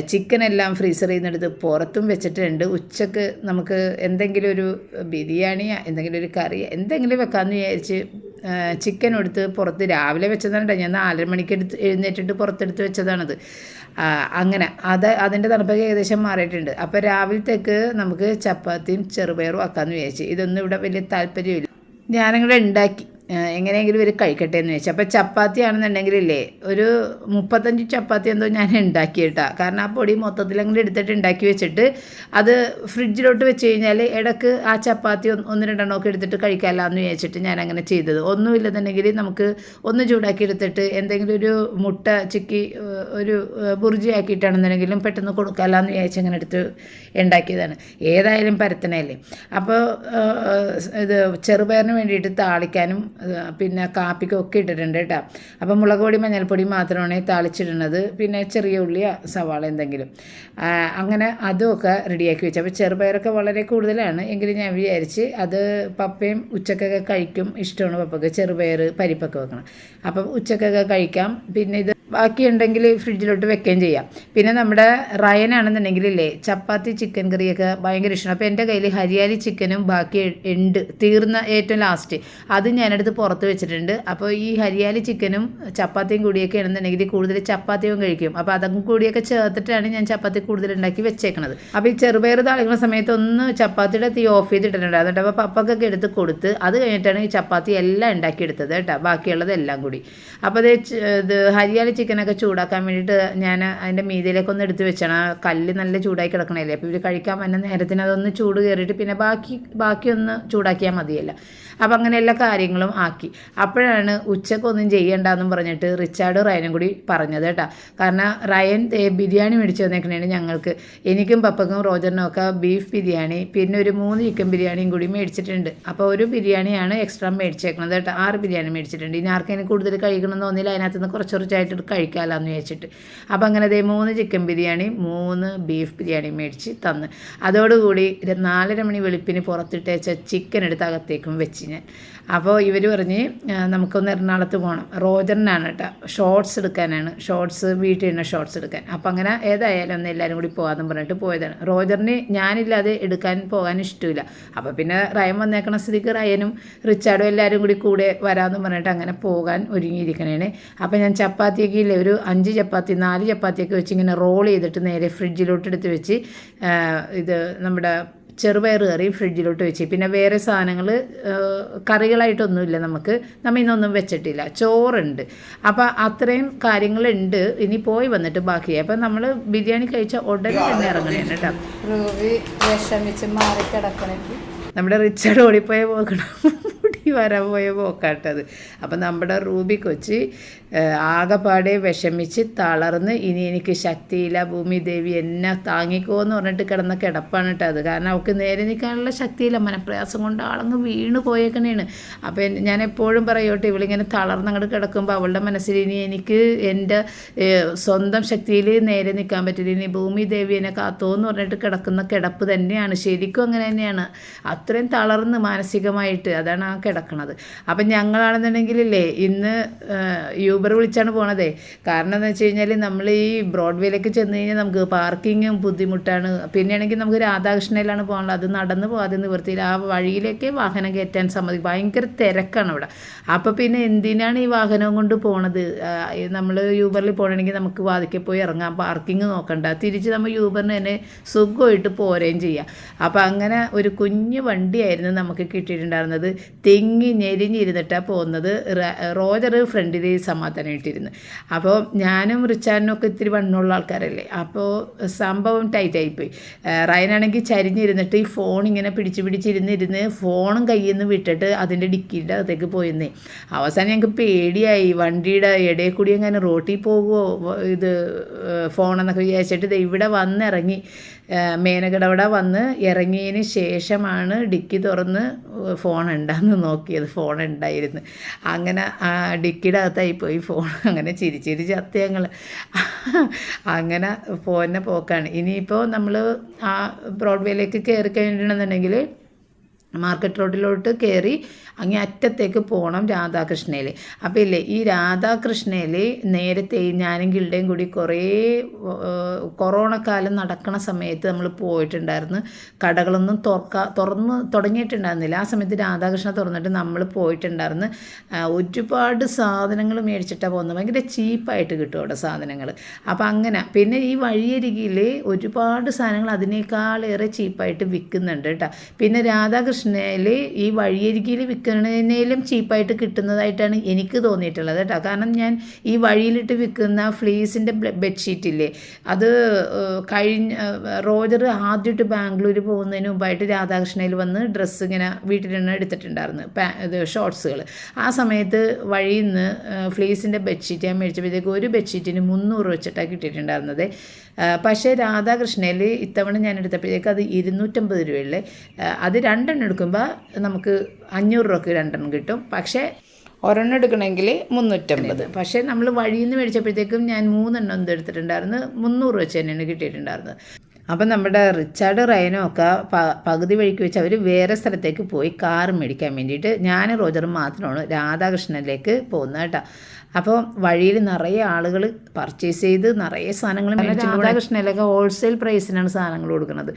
ചിക്കൻ എല്ലാം ഫ്രീസറിൽ നിന്ന് എടുത്ത് പുറത്തും വെച്ചിട്ടുണ്ട്. ഉച്ചയ്ക്ക് നമുക്ക് എന്തെങ്കിലും ഒരു ബിരിയാണിയോ എന്തെങ്കിലും ഒരു കറി എന്തെങ്കിലും വെക്കാമെന്ന് വിചാരിച്ച് ചിക്കൻ എടുത്ത് പുറത്ത് രാവിലെ വെച്ചതാണ്. ഞാൻ നാലര മണിക്ക് എടുത്ത് എഴുന്നേറ്റിട്ട് പുറത്തെടുത്ത് വെച്ചതാണത്. അങ്ങനെ. അത് അതിന്റെ തണുപ്പൊക്കെ ഏകദേശം മാറിയിട്ടുണ്ട്. അപ്പോൾ രാവിലത്തേക്ക് നമുക്ക് ചപ്പാത്തിയും ചെറുപയറും ആക്കാമെന്ന് വിചാരിച്ചു. ഇതൊന്നും ഇവിടെ വലിയ താല്പര്യമില്ല. ഞാനങ്ങോട്ട് ഉണ്ടാക്കി. എങ്ങനെയെങ്കിലും ഇവർ കഴിക്കട്ടെ എന്ന് വെച്ചു അപ്പോൾ ചപ്പാത്തി ആണെന്നുണ്ടെങ്കിലില്ലേ ഒരു മുപ്പത്തഞ്ച് ചപ്പാത്തി എന്തോ ഞാൻ ഉണ്ടാക്കിയിട്ടാ കാരണം ആ പൊടി മൊത്തത്തിൽ എടുത്തിട്ട് ഉണ്ടാക്കി വെച്ചിട്ട് അത് ഫ്രിഡ്ജിലോട്ട് വെച്ച് കഴിഞ്ഞാൽ ഇടയ്ക്ക് ആ ചപ്പാത്തി ഒന്ന് രണ്ടെണ്ണമൊക്കെ എടുത്തിട്ട് കഴിക്കാമല്ലോ എന്ന് വിചാരിച്ചിട്ട് ഞാൻ അങ്ങനെ ചെയ്തത്. ഒന്നുമില്ലെന്നുണ്ടെങ്കിൽ നമുക്ക് ഒന്ന് ചൂടാക്കി എടുത്തിട്ട് എന്തെങ്കിലും ഒരു മുട്ട ചിക്കി ഒരു ബുർജി ആക്കിയിട്ടാണെന്നുണ്ടെങ്കിലും പെട്ടെന്ന് കൊടുക്കാമല്ലോ എന്ന് വിചാരിച്ച് അങ്ങനെ എടുത്ത് ഉണ്ടാക്കിയതാണ്. ഏതായാലും പരത്തനല്ലേ അപ്പോൾ ഇത് ചെറുപയറിന് വേണ്ടിയിട്ട് താളിക്കാനും പിന്നെ കാപ്പിക്കും ഒക്കെ ഇട്ടിട്ടുണ്ട് കേട്ടോ അപ്പം മുളക് പൊടി മഞ്ഞൾപ്പൊടി മാത്രമാണ് താളിച്ചിടുന്നത്. പിന്നെ ചെറിയ ഉള്ളി സവാള എന്തെങ്കിലും. അങ്ങനെ അതുമൊക്കെ റെഡിയാക്കി വെച്ചു. അപ്പോൾ ചെറുപയറൊക്കെ വളരെ കൂടുതലാണ്. എങ്കിലും ഞാൻ വിചാരിച്ച് അത് പപ്പയും ഉച്ചക്കൊക്കെ കഴിക്കും. ഇഷ്ടമാണ് പപ്പയ്ക്ക്. ചെറുപയർ പരിപ്പൊക്കെ വെക്കണം. അപ്പം ഉച്ചക്കൊക്കെ കഴിക്കാം. പിന്നെ ഇത് ബാക്കിയുണ്ടെങ്കിൽ ഫ്രിഡ്ജിലോട്ട് വെക്കുകയും ചെയ്യാം. പിന്നെ നമ്മുടെ റയനാണെന്നുണ്ടെങ്കിലില്ലേ ചപ്പാത്തി ചിക്കൻ കറിയൊക്കെ ഭയങ്കര ഇഷ്ടമാണ്. അപ്പോൾ എന്റെ കയ്യിൽ ഹരിയാലി ചിക്കനും ബാക്കി ഉണ്ട് തീർന്ന ഏറ്റവും ലാസ്റ്റ് അത് ഞാനെടുത്ത് പുറത്ത് വെച്ചിട്ടുണ്ട്. അപ്പോൾ ഈ ഹരിയാലി ചിക്കനും ചപ്പാത്തിയും കൂടിയൊക്കെ ആണെന്നുണ്ടെങ്കിൽ കൂടുതൽ ചപ്പാത്തിയും കഴിക്കും. അപ്പോൾ അതും കൂടിയൊക്കെ ചേർത്തിട്ടാണ് ഞാൻ ചപ്പാത്തി കൂടുതൽ ഉണ്ടാക്കി വെച്ചേക്കണത്. അപ്പോൾ ഈ ചെറുപയർ താളിക്കുന്ന സമയത്ത് ഒന്ന് ചപ്പാത്തിയുടെ തീ ഓഫ് ചെയ്തിട്ടുണ്ട് അതുകൊണ്ട് അപ്പോൾ പപ്പക്കൊക്കെ എടുത്ത് കൊടുത്ത് അത് കഴിഞ്ഞിട്ടാണ് ഈ ചപ്പാത്തി എല്ലാം ഉണ്ടാക്കിയെടുത്തത് കേട്ടോ. ബാക്കിയുള്ളതെല്ലാം കൂടി. അപ്പോൾ അത് ഹരിയാലി ചിക്കനൊക്കെ ചൂടാക്കാൻ വേണ്ടിയിട്ട് ഞാൻ അതിന്റെ മീതിയിലേക്ക് ഒന്ന് എടുത്ത് വെച്ചാണ്. ആ കല്ല് നല്ല ചൂടായി കിടക്കണല്ലേ അപ്പോൾ ഇവർ കഴിക്കാൻ വന്ന നേരത്തിന് അതൊന്ന് ചൂട് കയറിയിട്ട് പിന്നെ ബാക്കി ബാക്കിയൊന്ന് ചൂടാക്കിയാൽ മതിയല്ല. അപ്പം അങ്ങനെ എല്ലാ കാര്യങ്ങളും ആക്കി. അപ്പോഴാണ് ഉച്ചക്കൊന്നും ചെയ്യണ്ടെന്നും പറഞ്ഞിട്ട് റിച്ചാർഡ് റയനും കൂടി പറഞ്ഞത് കേട്ടോ. കാരണം റയൻ ബിരിയാണി മേടിച്ചു വന്നേക്കണേണ് ഞങ്ങൾക്ക്. എനിക്കും പപ്പക്കും റോജറിനും ഒക്കെ ബീഫ് ബിരിയാണി പിന്നെ ഒരു മൂന്ന് ചിക്കൻ ബിരിയാണിയും കൂടി മേടിച്ചിട്ടുണ്ട്. അപ്പോൾ ഒരു ബിരിയാണിയാണ് എക്സ്ട്രാ മേടിച്ചേക്കുന്നത് കേട്ടോ. ആറ് ബിരിയാണി മേടിച്ചിട്ടുണ്ട്. ഇനി ആർക്കെങ്കിലും കൂടുതൽ കഴിക്കണമെന്ന് തോന്നിയില്ല. അതിനകത്ത് നിന്ന് കുറച്ച് കുറച്ചായിട്ട് കഴിക്കാമല്ലോ എന്ന് വെച്ചിട്ട് അപ്പോൾ അങ്ങനെ അതേ മൂന്ന് ചിക്കൻ ബിരിയാണി മൂന്ന് ബീഫ് ബിരിയാണി മേടിച്ച് തന്ന്. അതോടുകൂടി നാലര മണി വെളുപ്പിന് പുറത്തിട്ടേച്ച ചിക്കൻ എടുത്ത് അകത്തേക്കും വെച്ച്. ഞാൻ. അപ്പോൾ ഇവർ പറഞ്ഞ് നമുക്കൊന്ന് എറണാകുളത്ത് പോകണം റോജറിനാണ് കേട്ടോ. ഷോർട്സ് എടുക്കാനാണ്. ഷോർട്സ് വീട്ടിൽ നിന്ന് ഷോർട്സ് എടുക്കാൻ. അപ്പോൾ അങ്ങനെ ഏതായാലും ഒന്ന് എല്ലാവരും കൂടി പോകാമെന്ന് പറഞ്ഞിട്ട് പോയതാണ്. റോജറിന് ഞാനില്ലാതെ എടുക്കാൻ പോകാൻ ഇഷ്ടമില്ല. അപ്പോൾ പിന്നെ റയൻ വന്നേക്കണ സ്ഥിതിക്ക് റയനും റിച്ചാർഡും എല്ലാവരും കൂടി കൂടെ വരാമെന്ന് പറഞ്ഞിട്ട് അങ്ങനെ പോകാൻ ഒരുങ്ങിയിരിക്കണേണ്. അപ്പോൾ ഞാൻ ചപ്പാത്തിയൊക്കെ ഇല്ലേ ഒരു അഞ്ച് ചപ്പാത്തി നാല് ചപ്പാത്തിയൊക്കെ വെച്ച് ഇങ്ങനെ റോൾ ചെയ്തിട്ട് നേരെ ഫ്രിഡ്ജിലോട്ട് എടുത്ത് വെച്ച് ഇത് നമ്മുടെ ചെറുപയർ കറി ഫ്രിഡ്ജിലോട്ട് വെച്ച്. പിന്നെ വേറെ സാധനങ്ങൾ കറികളായിട്ടൊന്നുമില്ല നമുക്ക്. നമ്മൾ ഇന്നൊന്നും വെച്ചിട്ടില്ല. ചോറുണ്ട്. അപ്പോൾ അത്രയും കാര്യങ്ങളുണ്ട്. ഇനി പോയി വന്നിട്ട് ബാക്കി അപ്പം നമ്മൾ ബിരിയാണി കഴിച്ച ഉടനെ തന്നെ ഇറങ്ങണേന്ന് കേട്ടോ. റൂബി വിഷമിച്ച് മാറിക്കിടക്കണെങ്കിൽ നമ്മുടെ റിച്ചാർഡ് ഓടിപ്പോയ പോക്കണം മുടി വരാൻ പോയ പോക്കാട്ടത്. അപ്പം നമ്മുടെ റൂബി കൊച്ചി ആകെപ്പാടെ വിഷമിച്ച് തളർന്ന് ഇനി എനിക്ക് ശക്തിയില്ല ഭൂമി ദേവി എന്നെ താങ്ങിക്കോ എന്ന് പറഞ്ഞിട്ട് കിടന്ന കിടപ്പാണ് കേട്ടോ അത് കാരണം അവൾക്ക് നേരെ നിൽക്കാനുള്ള ശക്തിയില്ല മനപ്രയാസം കൊണ്ട് ആളങ്ങ് വീണ് പോയേക്കണേണ്. അപ്പം ഞാൻ എപ്പോഴും പറയോട്ടെ ഇവളിങ്ങനെ തളർന്ന് അങ്ങോട്ട് കിടക്കുമ്പോൾ അവളുടെ മനസ്സിൽ ഇനി എനിക്ക് എന്റെ സ്വന്തം ശക്തിയിൽ നേരെ നിൽക്കാൻ പറ്റില്ല. ഇനി ഭൂമി ദേവി എന്നെ കാത്തോ എന്ന് പറഞ്ഞിട്ട് കിടക്കുന്ന കിടപ്പ് തന്നെയാണ് ശരിക്കും അങ്ങനെ തന്നെയാണ്. അത്രയും തളർന്ന് മാനസികമായിട്ട് അതാണ് ആ കിടക്കണത്. അപ്പം ഞങ്ങളാണെന്നുണ്ടെങ്കിലില്ലേ ഇന്ന് യൂബർ വിളിച്ചാണ് പോണതേ. കാരണം എന്ന് വെച്ച് കഴിഞ്ഞാൽ നമ്മൾ ഈ ബ്രോഡ്വേയിലേക്ക് ചെന്ന് കഴിഞ്ഞാൽ നമുക്ക് പാർക്കിങ്ങും ബുദ്ധിമുട്ടാണ്. പിന്നെയാണെങ്കിൽ നമുക്ക് രാധാകൃഷ്ണയിലാണ് പോകാനുള്ളത്. അത് നടന്ന് പോകാതെ നിവൃത്തിയിൽ ആ വഴിയിലേക്ക് വാഹനം കയറ്റാൻ സമ്മതി ഭയങ്കര തിരക്കാണ് അവിടെ. അപ്പോൾ പിന്നെ എന്തിനാണ് ഈ വാഹനം കൊണ്ട് പോണത്? നമ്മൾ യൂബറിൽ പോകണമെങ്കിൽ നമുക്ക് വാതിക്കെ പോയി ഇറങ്ങാം. പാർക്കിംഗ് നോക്കണ്ട. തിരിച്ച് നമ്മൾ യൂബറിന് തന്നെ സുഖമായിട്ട് പോരുകയും ചെയ്യാം. അപ്പോൾ അങ്ങനെ ഒരു കുഞ്ഞു വണ്ടിയായിരുന്നു നമുക്ക് കിട്ടിയിട്ടുണ്ടായിരുന്നത്. തെങ്ങി ഞെരിഞ്ഞിരുന്നിട്ടാണ് പോകുന്നത് റോജർ ഫ്രണ്ടിൽ സമാധാനമായിട്ടിരുന്ന് അപ്പോൾ ഞാനും റിച്ചാനും ഒക്കെ ഇത്തിരി വണ്ണമുള്ള ആൾക്കാരല്ലേ. അപ്പോൾ സംഭവം ടൈറ്റായിപ്പോയി റയനാണെങ്കിൽ ചരിഞ്ഞിരുന്നിട്ട് ഈ ഫോൺ ഇങ്ങനെ പിടിച്ച് പിടിച്ചിരുന്നിരുന്ന് ഫോണും കയ്യിൽ നിന്ന് വിട്ടിട്ട് അതിന്റെ ഡിക്കിയുടെ അകത്തേക്ക് പോയിരുന്നേ. അവസാനം ഞങ്ങൾക്ക് പേടിയായി. വണ്ടിയുടെ ഇടയിൽ കൂടി അങ്ങനെ റോട്ടിൽ പോകുമോ ഇത് ഫോണെന്നൊക്കെ വിചാരിച്ചിട്ട് ഇവിടെ വന്നിറങ്ങി. മേനകടവിടെ വന്ന് ഇറങ്ങിയതിന് ശേഷമാണ് ഡിക്കി തുറന്ന് ഫോൺ ഉണ്ടെന്ന് നോക്കിയത്. ഫോൺ ഉണ്ടായിരുന്നു അങ്ങനെ ആ ഡിക്കിയുടെ അകത്തായി പോയി. ഫോൺ അങ്ങനെ ചിരിച്ചിരി ചത്ത ഞങ്ങൾ അങ്ങനെ ഫോണിനെ പോക്കാണ്. ഇനിയിപ്പോൾ നമ്മൾ ആ ബ്രോഡ്വേയിലേക്ക് കയറി കഴിഞ്ഞിട്ടുണ്ടെന്നുണ്ടെങ്കിൽ മാർക്കറ്റ് റോഡിലോട്ട് കയറി അങ്ങേ അറ്റത്തേക്ക് പോകണം രാധാകൃഷ്ണയിൽ അപ്പോൾ ഇല്ലേ ഈ രാധാകൃഷ്ണയിൽ നേരത്തെ ഞാനും ഗിൽഡയും കൂടി കുറേ കൊറോണ കാലം നടക്കണ സമയത്ത് നമ്മൾ പോയിട്ടുണ്ടായിരുന്നു. കടകളൊന്നും തുറക്ക തുറന്ന് തുടങ്ങിയിട്ടുണ്ടായിരുന്നില്ല. ആ സമയത്ത് രാധാകൃഷ്ണ തുറന്നിട്ട് നമ്മൾ പോയിട്ടുണ്ടായിരുന്നു. ഒരുപാട് സാധനങ്ങൾ മേടിച്ചിട്ടാണ് പോകുന്നത്. ഭയങ്കര ചീപ്പായിട്ട് കിട്ടും അവിടെ സാധനങ്ങൾ അപ്പോൾ അങ്ങനെ പിന്നെ ഈ വഴിയരികിൽ ഒരുപാട് സാധനങ്ങൾ അതിനേക്കാളേറെ ചീപ്പായിട്ട് വിൽക്കുന്നുണ്ട് കേട്ടോ. പിന്നെ രാധാകൃഷ്ണ രാധാകൃഷ്ണയിൽ ഈ വഴിയരികിൽ വിൽക്കുന്നതിനേലും ചീപ്പായിട്ട് കിട്ടുന്നതായിട്ടാണ് എനിക്ക് തോന്നിയിട്ടുള്ളത് കേട്ടോ. കാരണം ഞാൻ ഈ വഴിയിലിട്ട് വിൽക്കുന്ന ഫ്ലീസിന്റെ ബെഡ്ഷീറ്റില്ലേ അത് കഴിഞ്ഞ റോജർ ആദ്യമായിട്ട് ബാംഗ്ലൂർ പോകുന്നതിന് മുമ്പായിട്ട് രാധാകൃഷ്ണയിൽ വന്ന് ഡ്രസ്സ് ഇങ്ങനെ വീട്ടിൽ നിന്ന് എടുത്തിട്ടുണ്ടായിരുന്നു. ഇത് ഷോർട്സുകൾ ആ സമയത്ത് വഴിയിൽ നിന്ന് ഫ്ലീസിന്റെ ബെഡ്ഷീറ്റ് ഞാൻ മേടിച്ചപ്പോഴത്തേക്ക് ഒരു ബെഡ്ഷീറ്റിന് മുന്നൂറ് വെച്ചിട്ടാണ് കിട്ടിയിട്ടുണ്ടായിരുന്നത്. പക്ഷേ രാധാകൃഷ്ണയിൽ ഇത്തവണ ഞാൻ എടുത്തപ്പോഴത്തേക്ക് അത് ഇരുന്നൂറ്റമ്പത് രൂപയുള്ളേ. അത് രണ്ടെണ്ണം എടുക്കുമ്പോൾ നമുക്ക് അഞ്ഞൂറ് രൂപക്ക് രണ്ടെണ്ണം കിട്ടും. പക്ഷേ ഒരെണ്ണം എടുക്കണമെങ്കിൽ മുന്നൂറ്റമ്പത്. പക്ഷേ നമ്മൾ വഴിയിൽ നിന്ന് മേടിച്ചപ്പോഴത്തേക്കും ഞാൻ മൂന്നെണ്ണം എന്ത് എടുത്തിട്ടുണ്ടായിരുന്നു. മുന്നൂറ് വെച്ച് തന്നെയാണ് കിട്ടിയിട്ടുണ്ടായിരുന്നത്. അപ്പം നമ്മുടെ റിച്ചാർഡ് റൈനോ ഒക്കെ പകുതി വഴിക്ക് വെച്ച് അവർ വേറെ സ്ഥലത്തേക്ക് പോയി കാർ മേടിക്കാൻ വേണ്ടിയിട്ട് ഞാൻ റോജറും മാത്രമാണ് രാധാകൃഷ്ണനിലേക്ക് പോകുന്നത് കേട്ടോ. അപ്പോൾ വഴിയിൽ നിറയെ ആളുകൾ പർച്ചേസ് ചെയ്ത് നിറയെ സാധനങ്ങൾ രാധാകൃഷ്ണയിലൊക്കെ ഹോൾസെയിൽ പ്രൈസിനാണ് സാധനങ്ങൾ കൊടുക്കുന്നത്.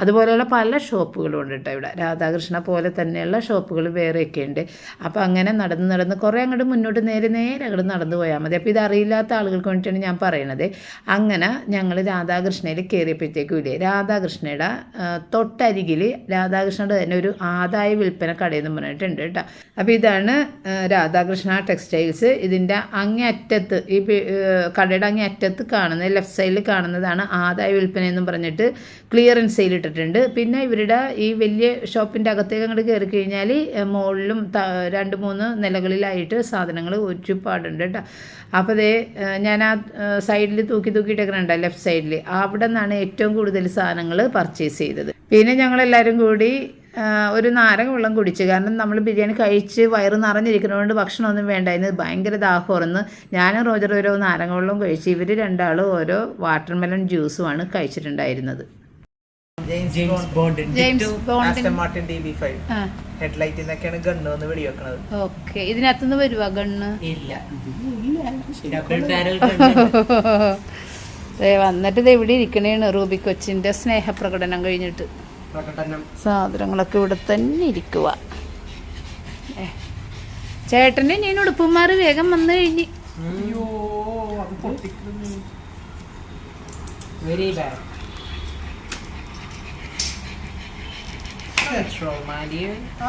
അതുപോലെയുള്ള പല ഷോപ്പുകളും ഉണ്ട് കേട്ടോ ഇവിടെ. രാധാകൃഷ്ണ പോലെ തന്നെയുള്ള ഷോപ്പുകൾ വേറെയൊക്കെ ഉണ്ട്. അപ്പോൾ അങ്ങനെ നടന്ന് നടന്ന് കുറേ അങ്ങോട്ട് മുന്നോട്ട് നേരെ നേരെ അങ്ങോട്ട് നടന്നു പോയാൽ മതി. അപ്പോൾ ഇതറിയില്ലാത്ത ആളുകൾക്ക് വേണ്ടിയിട്ടാണ് ഞാൻ പറയണത്. അങ്ങനെ ഞങ്ങൾ രാധാകൃഷ്ണയിൽ കയറിയപ്പോഴത്തേക്കും ഇല്ലേ രാധാകൃഷ്ണയുടെ തൊട്ടരികിൽ രാധാകൃഷ്ണയുടെ തന്നെ ഒരു ആദായ വിൽപ്പന കടയെന്ന് പറഞ്ഞിട്ടുണ്ട് കേട്ടോ അപ്പോൾ ഇതാണ് രാധാകൃഷ്ണ ടെക്സ്റ്റൈൽസ്. ഇതിന്റെ അങ്ങേ അറ്റത്ത് ഈ കടയുടെ അങ്ങേ അറ്റത്ത് കാണുന്നത് ലെഫ്റ്റ് സൈഡിൽ കാണുന്നതാണ് ആദായ വിൽപ്പന എന്ന് പറഞ്ഞിട്ട് ക്ലിയറൻസ് സെയിൽ ഇട്ടിട്ടുണ്ട്. പിന്നെ ഇവരുടെ ഈ വലിയ ഷോപ്പിന്റെ അകത്തേക്ക് അങ്ങോട്ട് കയറി കഴിഞ്ഞാൽ മുകളിലും രണ്ട് മൂന്ന് നിലകളിലായിട്ട് സാധനങ്ങൾ ഒരുപാടുണ്ട് കേട്ടോ. അപ്പോൾ അതേ ഞാൻ ആ സൈഡിൽ തൂക്കി തൂക്കിയിട്ടേക്കുന്നുണ്ട് ലെഫ്റ്റ് സൈഡിൽ അവിടെ നിന്നാണ് ഏറ്റവും കൂടുതൽ സാധനങ്ങൾ പർച്ചേസ് ചെയ്തത്. പിന്നെ ഞങ്ങളെല്ലാവരും കൂടി ഒരു നാരങ്ങ വെള്ളം കുടിച്ചു. കാരണം നമ്മൾ ബിരിയാണി കഴിച്ച് വയറ് നിറഞ്ഞിരിക്കുന്നതുകൊണ്ട് ഭക്ഷണമൊന്നും വേണ്ട. ഇന്ന് ഭയങ്കര ദാഹമായിരുന്നു. ഞാനും റോജർ ഓരോ നാരങ്ങ വെള്ളവും കഴിച്ച് ഇവർ രണ്ടാളും ഓരോ വാട്ടർമെലൺ ജ്യൂസുമാണ് കഴിച്ചിട്ടുണ്ടായിരുന്നത്. ജെയിംസ് ഹെഡ്ലൈറ്റിൽ നിന്നൊക്കെയാണ് ഗണ്ണ് വന്ന് വെടിവെക്കണത്. ഓക്കെ. ഇതിനകത്തുനിന്ന് വരുവാ ഗണ്ണ്? ഇല്ല. ഡബിൾ ബാരൽ ദേ വന്നിട്ട് ഇത് എവിടെ ഇരിക്കണേണ് റൂബി കൊച്ചിന്റെ സ്നേഹപ്രകടനം കഴിഞ്ഞിട്ട്. സാധനങ്ങളൊക്കെ ഇവിടെ തന്നെ ഇരിക്കുക ചേട്ടന്റെ ഞാൻ ഉടുപ്പുമാർ വേഗം വന്നു കഴിഞ്ഞ്. അയ്യോ അത് പൊട്ടിക്കുന്നു. വെരി ബാഡ്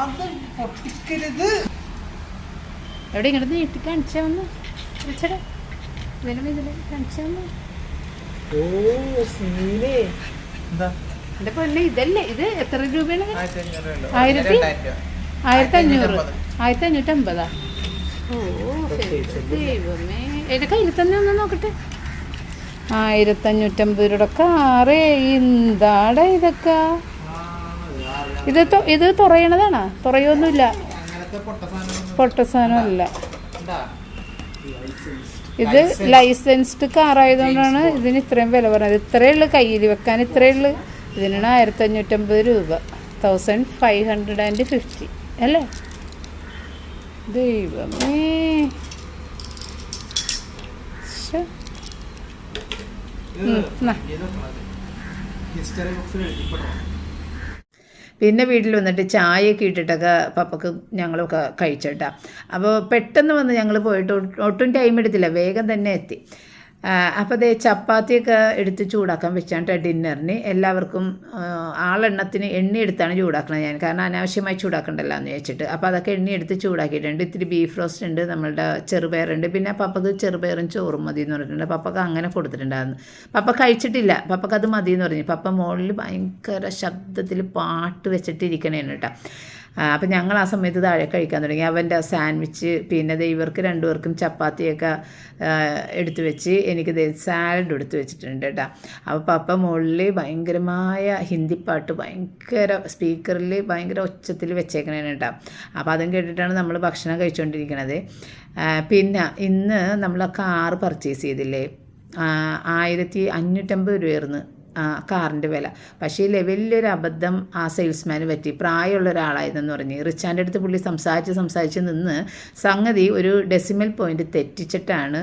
അത് പൊട്ടിക്കരുത്. എവിടെ ഇങ്ങോട്ട് നീട്ടി കാണിച്ചാ വന്ന്? വിളിച്ചടാ. ഇതിലും ഇതിലും കാണിച്ചാ വന്ന്. ഓ സീനേ. എന്താ? പൊന്നെ ഇതല്ലേ? ഇത് എത്ര രൂപയാണ്? ആയിരത്തി ആയിരത്തി? അഞ്ഞൂറ്. ആയിരത്തി അഞ്ഞൂറ്റമ്പതാ ഓ ദൈവമേ. കയ്യിൽ തന്നെ ഒന്ന് നോക്കട്ടെ. ആയിരത്തി അഞ്ഞൂറ്റമ്പത് രൂപയുടെ കാറേ എന്താടാ ഇതൊക്കെ? ഇത് ഇത് തുറയണതാണോ? തുറയൊന്നുമില്ല. പൊട്ട സാധനമല്ല. ഇത് ലൈസൻസ്ഡ് കാറായതുകൊണ്ടാണ് ഇതിന് ഇത്രയും വില പറഞ്ഞത്. ഇത്രയേ ഉള്ളൂ കയ്യിൽ വെക്കാൻ ഇത്രയേ ഉള്ളൂ. ഇതിനാണ് ആയിരത്തി അഞ്ഞൂറ്റമ്പത് രൂപ. Thousand five hundred and fifty അല്ലേ? ദൈവമേ. പിന്നെ വീട്ടിൽ വന്നിട്ട് ചായയൊക്കെ ഇട്ടിട്ടൊക്കെ പപ്പക്ക് ഞങ്ങളൊക്കെ കഴിച്ചേട്ടാ. അപ്പോൾ പെട്ടെന്ന് വന്ന് ഞങ്ങൾ പോയിട്ട് ഒട്ടും ടൈം എടുത്തില്ല. വേഗം തന്നെ എത്തി. അപ്പോൾ അതേ ചപ്പാത്തിയൊക്കെ എടുത്ത് ചൂടാക്കാൻ വെച്ചാണ് ഡിന്നറിന്. എല്ലാവർക്കും ആളെണ്ണത്തിന് എണ്ണ എടുത്താണ് ചൂടാക്കുന്നത് ഞാൻ. കാരണം അനാവശ്യമായി ചൂടാക്കണ്ടല്ലോ എന്ന് വെച്ചിട്ട് അപ്പോൾ അതൊക്കെ എണ്ണ എടുത്ത് ചൂടാക്കിയിട്ടുണ്ട്. ഇത്തിരി ബീഫ് റോസ്റ്റ് ഉണ്ട് നമ്മളുടെ ചെറുപയറുണ്ട് പിന്നെ പപ്പക്ക് ചെറുപയറും ചോറും മതി എന്ന് പറഞ്ഞിട്ടുണ്ട്. പപ്പക്ക് അങ്ങനെ കൊടുത്തിട്ടുണ്ടായിരുന്നു. പപ്പ കഴിച്ചിട്ടില്ല. പപ്പക്ക് അത് മതി എന്ന് പറഞ്ഞു. പപ്പ മുകളിൽ ഭയങ്കര ശബ്ദത്തിൽ പാട്ട് വെച്ചിട്ടിരിക്കണേന്ന് കേട്ടോ. അപ്പം ഞങ്ങൾ ആ സമയത്ത് താഴെ കഴിക്കാൻ തുടങ്ങി. അവന്റെ സാൻഡ്വിച്ച് പിന്നെ ഇവർക്ക് രണ്ടുപേർക്കും ചപ്പാത്തിയൊക്കെ എടുത്തു വെച്ച് എനിക്ക് സാലഡ് എടുത്തു വെച്ചിട്ടുണ്ട് കേട്ടോ. അപ്പോൾ പപ്പ മുകളിൽ ഭയങ്കരമായ ഹിന്ദി പാട്ട് ഭയങ്കര സ്പീക്കറിൽ ഭയങ്കര ഒച്ചത്തിൽ വെച്ചേക്കണേന് കേട്ടോ. അപ്പോൾ അതും കേട്ടിട്ടാണ് നമ്മൾ ഭക്ഷണം കഴിച്ചുകൊണ്ടിരിക്കണത് പിന്നെ ഇന്ന് നമ്മൾ കാർ പർച്ചേസ് ചെയ്തില്ലേ? ആയിരത്തി അഞ്ഞൂറ്റമ്പത് രൂപയായിരുന്നു. കാറിന്റെ വില. പക്ഷേ വലിയൊരു അബദ്ധം ആ സെയിൽസ്മാന് പറ്റി. പ്രായമുള്ള ഒരാളായതെന്ന് പറഞ്ഞ് റിച്ചാന്റെ അടുത്ത് പുള്ളി സംസാരിച്ച് സംസാരിച്ച് നിന്ന് സംഗതി ഒരു ഡെസിമൽ പോയിന്റ് തെറ്റിച്ചിട്ടാണ്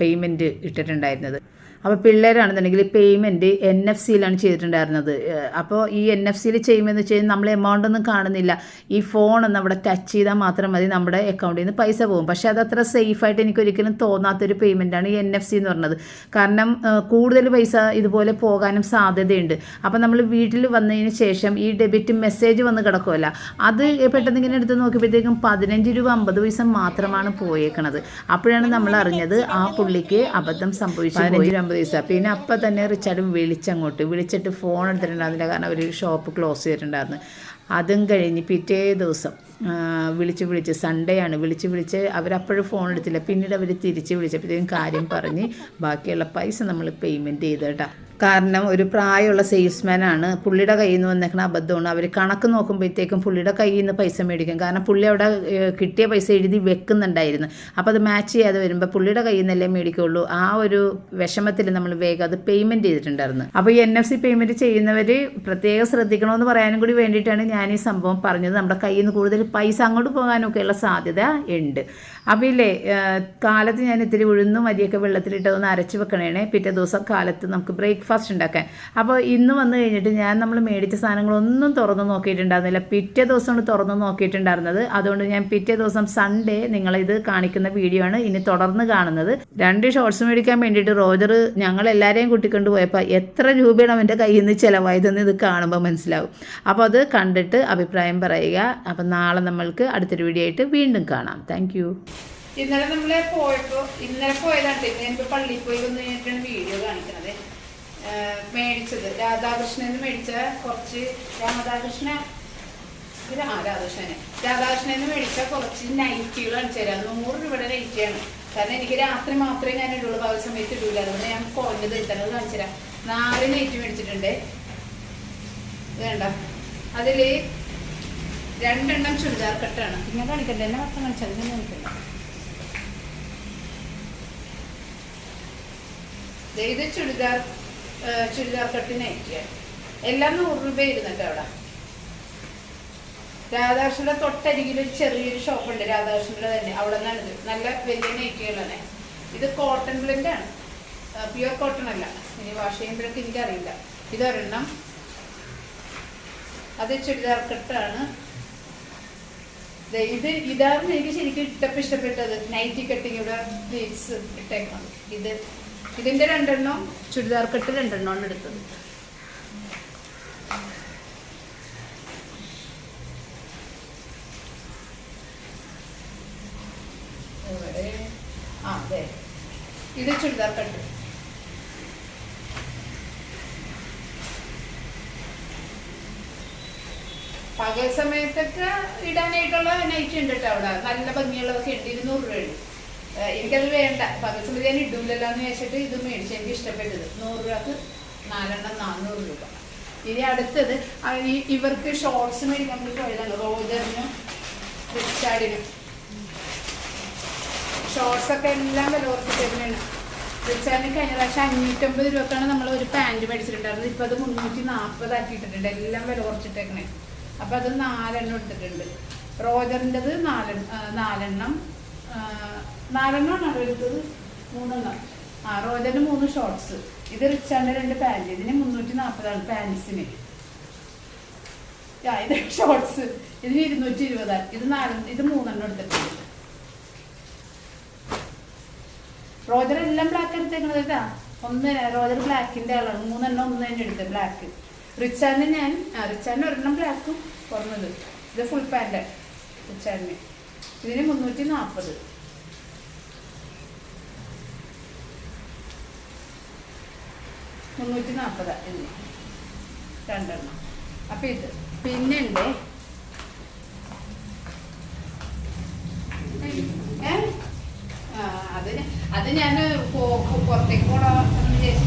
പേയ്മെന്റ് ഇട്ടിട്ടുണ്ടായിരുന്നത്. അപ്പോൾ പിള്ളേരാണെന്നുണ്ടെങ്കിൽ പേയ്മെന്റ് എൻ എഫ് സിയിലാണ് ചെയ്തിട്ടുണ്ടായിരുന്നത്. അപ്പോൾ ഈ എൻ എഫ് സിയിൽ ചെയ്യുമെന്ന് വെച്ച് കഴിഞ്ഞാൽ നമ്മൾ എമൗണ്ട് ഒന്നും കാണുന്നില്ല. ഈ ഫോൺ ഒന്ന് അവിടെ ടച്ച് ചെയ്താൽ മാത്രം മതി നമ്മുടെ അക്കൗണ്ടിൽ നിന്ന് പൈസ പോകും. പക്ഷേ അത് അത്ര സേഫായിട്ട് എനിക്ക് ഒരിക്കലും തോന്നാത്തൊരു പേയ്മെന്റാണ് ഈ എൻ എഫ് സി എന്ന് പറഞ്ഞത്. കാരണം കൂടുതൽ പൈസ ഇതുപോലെ പോകാനും സാധ്യതയുണ്ട്. അപ്പോൾ നമ്മൾ വീട്ടിൽ വന്നതിന് ശേഷം ഈ ഡെബിറ്റ് മെസ്സേജ് വന്ന് കിടക്കുമല്ല അത് പെട്ടെന്ന് ഇങ്ങനെ എടുത്ത് നോക്കിയപ്പോഴത്തേക്കും പതിനഞ്ച് രൂപ അമ്പത് പൈസ മാത്രമാണ് പോയേക്കണത്. അപ്പോഴാണ് നമ്മൾ അറിഞ്ഞത് ആ പുള്ളിക്ക് അബദ്ധം സംഭവിച്ചു അമ്പത് പൈസ പിന്നെ അപ്പം തന്നെ റിച്ചാർഡ് വിളിച്ചങ്ങോട്ട് വിളിച്ചിട്ട് ഫോൺ എടുത്തിട്ടുണ്ടായിരുന്നില്ല കാരണം അവർ ഷോപ്പ് ക്ലോസ് ചെയ്തിട്ടുണ്ടായിരുന്നു. അതും കഴിഞ്ഞ് പിറ്റേ ദിവസം വിളിച്ച് വിളിച്ച് സൺഡേ ആണ്. വിളിച്ച് വിളിച്ച് അവരപ്പോഴും ഫോൺ എടുത്തില്ല. പിന്നീട് അവർ തിരിച്ച് വിളിച്ചപ്പോഴത്തേക്കും കാര്യം പറഞ്ഞ് ബാക്കിയുള്ള പൈസ നമ്മൾ പേയ്മെന്റ് ചെയ്ത് കേട്ടോ. കാരണം ഒരു പ്രായമുള്ള സെയിൽസ്മാൻ ആണ് പുള്ളിയുടെ കയ്യിൽ നിന്ന് വന്നേക്കണ അബദ്ധമാണ് അവർ കണക്ക് നോക്കുമ്പോഴത്തേക്കും പുള്ളിയുടെ കയ്യിൽ നിന്ന് പൈസ മേടിക്കും. കാരണം പുള്ളി അവിടെ കിട്ടിയ പൈസ എഴുതി വെക്കുന്നുണ്ടായിരുന്നു. അപ്പോൾ അത് മാച്ച് ചെയ്യാതെ വരുമ്പോൾ പുള്ളിയുടെ കയ്യിൽ നിന്നല്ലേ മേടിക്കുള്ളൂ. ആ ഒരു വിഷമത്തിൽ നമ്മൾ വേഗം അത് പേയ്മെന്റ് ചെയ്തിട്ടുണ്ടായിരുന്നു. അപ്പോൾ ഈ എൻ എഫ് സി പേയ്മെന്റ് ചെയ്യുന്നവർ പ്രത്യേകം ശ്രദ്ധിക്കണമെന്ന് പറയാനും കൂടി വേണ്ടിയിട്ടാണ് ഞാൻ ഈ സംഭവം പറഞ്ഞത്. നമ്മുടെ കയ്യിൽ നിന്ന് കൂടുതൽ പൈസ അങ്ങോട്ട് പോകാനൊക്കെയുള്ള സാധ്യത ഉണ്ട്. അപ്പോൾ ഇല്ലേ കാലത്ത് ഞാൻ ഇത്തിരി ഉഴുന്നും അരിയൊക്കെ വെള്ളത്തിലിട്ട് ഒന്ന് അരച്ച് വെക്കണേ പിറ്റേ ദിവസം കാലത്ത് നമുക്ക് ബ്രേക്ക്ഫാസ്റ്റ് ഉണ്ടാക്കാൻ. അപ്പോൾ ഇന്ന് വന്നു കഴിഞ്ഞിട്ട് ഞാൻ നമ്മൾ മേടിച്ച സാധനങ്ങളൊന്നും തുറന്ന് നോക്കിയിട്ടുണ്ടായിരുന്നില്ല. പിറ്റേ ദിവസമാണ് തുറന്ന് നോക്കിയിട്ടുണ്ടായിരുന്നത്. അതുകൊണ്ട് ഞാൻ പിറ്റേ ദിവസം സൺഡേ നിങ്ങളിത് കാണിക്കുന്ന വീഡിയോ ആണ് ഇനി തുടർന്ന് കാണുന്നത്. രണ്ട് ഷോർട്സ് മേടിക്കാൻ വേണ്ടിയിട്ട് റോജർ ഞങ്ങൾ എല്ലാവരെയും കൂട്ടിക്കൊണ്ട് പോയപ്പോൾ എത്ര രൂപയാണ് അവന്റെ കയ്യിൽ നിന്ന് ചിലവായതെന്ന് ഇത് കാണുമ്പോൾ മനസ്സിലാവും. അപ്പോൾ അത് കണ്ടിട്ട് അഭിപ്രായം പറയുക. അപ്പം നാളെ നമ്മൾക്ക് അടുത്തൊരു വീഡിയോ ആയിട്ട് വീണ്ടും കാണാം. താങ്ക് ഇന്നലെ നമ്മൾ പോയപ്പോ ഇന്നലെ പോയതാണ്. ഇന്ന് ഞാനിപ്പോ പള്ളിയിൽ പോയി വന്നു കഴിഞ്ഞിട്ടാണ് വീഡിയോ കാണിക്കുന്നത്. മേടിച്ചത്. രാധാകൃഷ്ണന് മേടിച്ച കുറച്ച് രാധാകൃഷ്ണ രാധാകൃഷ്ണനെ. രാധാകൃഷ്ണന് മേടിച്ച കുറച്ച് നൈറ്റികൾ അടിച്ചു തരാം. നൂറ് രൂപയുടെ നൈറ്റിയാണ്. കാരണം എനിക്ക് രാത്രി മാത്രമേ ഞാൻ ഇടുള്ളൂ. പകൽ സമയത്ത് ഇടൂല. അതുകൊണ്ട് ഞാൻ കുറഞ്ഞത് എടുത്തത് കാണിച്ചു തരാം. നാല് നൈറ്റ് മേടിച്ചിട്ടുണ്ട്. വേണ്ട അതിൽ രണ്ടെണ്ണം ചുരിദാർ കെട്ടാണ്. ഞാൻ കാണിക്കണ്ടേ? എന്നെ മാത്രം കാണിച്ചാൽ ഞാൻ കാണിക്കണ്ട? ഇത് ചുരിദാർ ചുരിദാർ കട്ട് നൈറ്റിയാണ് എല്ലാം നൂറ് രൂപ ഇരുന്നിട്ട് അവിടെ. രാധാകൃഷ്ണന്റെ തൊട്ടരികിൽ ഒരു ചെറിയൊരു ഷോപ്പ് ഉണ്ട് രാധാകൃഷ്ണന്റെ തന്നെ. അവിടെ നിന്നാണ് ഇത്. നല്ല വലിയ നൈറ്റികളാണ് ഇത് കോട്ടൺ ബ്ലെൻഡ് ആണ്. പ്യുവർ കോട്ടൺ അല്ല. ഇനി വാഷ് ചെയ്യുമ്പോഴൊക്കെ എനിക്കറിയില്ല. ഇതൊരെണ്ണം. അത് ചുരിദാർ കട്ടാണ്. ഇത് ഇതാണ് എനിക്ക് ശരിക്കും ഇഷ്ടപ്പെ ഇഷ്ടപ്പെട്ടത്. നൈറ്റി കട്ടിങ്ങിയുടെ ഇവിടെ ഇട്ടേക്കണം ഇത് ഇതിന്റെ രണ്ടെണ്ണം ചുരിദാർ കെട്ട് രണ്ടെണ്ണമാണ് എടുത്തത്. ആ അതെ. ഇത് ചുരിദാർ കട്ട്. പകൽ സമയത്തൊക്കെ ഇടാനായിട്ടുള്ള നൈറ്റ് ഉണ്ട് കേട്ടോ അവിടെ? നല്ല ഭംഗിയുള്ളതൊക്കെ ഉണ്ട് ഇരുന്നൂറ് രൂപയുണ്ട് എനിക്കത് വേണ്ട. പകൽ സമയത്ത് ഞാൻ ഇടൂലല്ലോ എന്ന് വെച്ചിട്ട് ഇത് മേടിച്ച് എനിക്ക് ഇഷ്ടപ്പെട്ടത്. നൂറ് രൂപക്ക് നാലെണ്ണം നാനൂറ് രൂപ. ഇനി അടുത്തത് ഇവർക്ക് ഷോർട്സ് മേടിക്കാൻ വേണ്ടി പോയതാണ് റോജറിനും റിച്ചാർഡിനും. ഷോർട്സ് ഒക്കെ എല്ലാം വില കുറച്ച് തരുന്നുണ്ട് റിച്ചാർഡിന് കഴിഞ്ഞ പ്രാവശ്യം അഞ്ഞൂറ്റമ്പത് രൂപക്കാണ് നമ്മൾ ഒരു പാന്റ് മേടിച്ചിട്ടുണ്ടായിരുന്നത്. ഇപ്പം അത് മുന്നൂറ്റി നാൽപ്പത് ആക്കിയിട്ടുണ്ട്. എല്ലാം വില കുറച്ചിട്ടേക്കണേ. അപ്പം അത് നാലെണ്ണം എടുത്തിട്ടുണ്ട്. റോജറിന്റെത് നാലെണ്ണം നാലെണ്ണം നാലെണ്ണമാണ് എടുത്തത്. മൂന്നെണ്ണം. ആ റോജന് മൂന്ന് ഷോർട്സ് ഇത് റിച്ചാണ്ട് രണ്ട് പാന്റ് ഇതിന് മുന്നൂറ്റി നാൽപ്പതാണ് പാൻസിന് ഇത് ഷോർട്സ് ഇതിന് ഇരുന്നൂറ്റി ഇരുപതാണ് ഇത് നാല് ഇത് മൂന്നെണ്ണം എടുത്തിട്ടുണ്ട്. റോജർ എല്ലാം ബ്ലാക്ക് എടുത്തേക്കണത് കേട്ടാ? ഒന്ന് റോജർ ബ്ലാക്കിന്റെ ആളാണ് മൂന്നെണ്ണം ഒന്ന് തന്നെ എടുത്തത് ബ്ലാക്ക് റിച്ചാണ്ട് ഞാൻ റിച്ചാണ്ട് ഒരെണ്ണം ബ്ലാക്കും കുറഞ്ഞത്. ഇത് ഫുൾ പാന്റ് റിച്ചാറിന് ഇതിന് മുന്നൂറ്റി നാൽപ്പത് മുന്നൂറ്റി നാൽപ്പത് രണ്ടെണ്ണം. അപ്പൊ ഇത് പിന്നെ അതിന് അത് ഞാൻ പുറത്തേക്ക്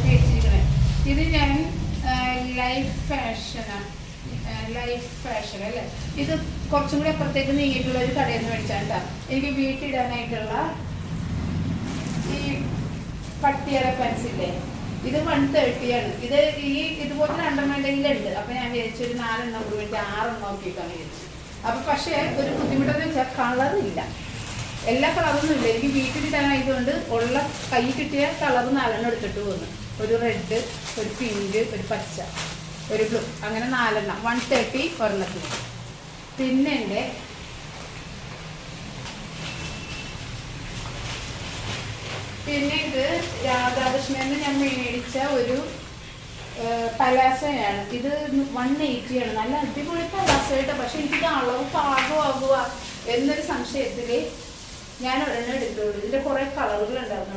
മേടിച്ചിരിക്കണേ ഇത് ഞാൻ ലൈഫ് ഫാഷനാണ് ലൈഫ് ഫാഷൻ അല്ലേ? ഇത് കുറച്ചും കൂടി അപ്പുറത്തേക്ക് നീങ്ങിയിട്ടുള്ള ഒരു കടയിൽ നിന്ന് മേടിച്ചാണ്ടാ എനിക്ക് വീട്ടിടാനായിട്ടുള്ള ഈ പട്ടിയുടെ പെൻസില്ലേ ഇത് വൺ തേർട്ടി ആണ്. ഇത് ഈ ഇതുപോലെ രണ്ടെണ്ണം ഉണ്ടെങ്കിലുണ്ട് അപ്പൊ ഞാൻ വിചാരിച്ചു ഒരു നാലെണ്ണം കൂടി വേണ്ടി ആറെണ്ണം നോക്കിയിട്ടാണ് വിചാരിച്ചു അപ്പൊ പക്ഷേ ഒരു ബുദ്ധിമുട്ടെന്ന് വെച്ചാൽ കളറില്ല എല്ലാ കളറൊന്നും ഇല്ല. എനിക്ക് വീട്ടിലിടാനായതുകൊണ്ട് ഉള്ള കൈ കിട്ടിയ കളർ നാലെണ്ണം എടുത്തിട്ട് പോകുന്നു ഒരു റെഡ് ഒരു പിങ്ക് ഒരു പച്ച. ഒരു ബ്ലൂ അങ്ങനെ നാലെണ്ണം. വൺ തേർട്ടി ഒരെണ്ണത്തിന് പിന്നെ എന്റെ പിന്നെ ഇത് രാധാകൃഷ്ണന് ഞാൻ മേടിച്ച ഒരു പലാസയാണ്. ഇത് വൺ എയ്റ്റി ആണ്. നല്ല അടിപൊളി പലാസയായിട്ട് പക്ഷെ എനിക്കിത് അളവ് പാകമാകുക എന്നൊരു സംശയത്തിൽ ഞാൻ ഒരെണ്ണം എടുത്തുള്ളൂ ഇതിന്റെ കുറെ കളറുകൾ ഉണ്ടായിരുന്നു.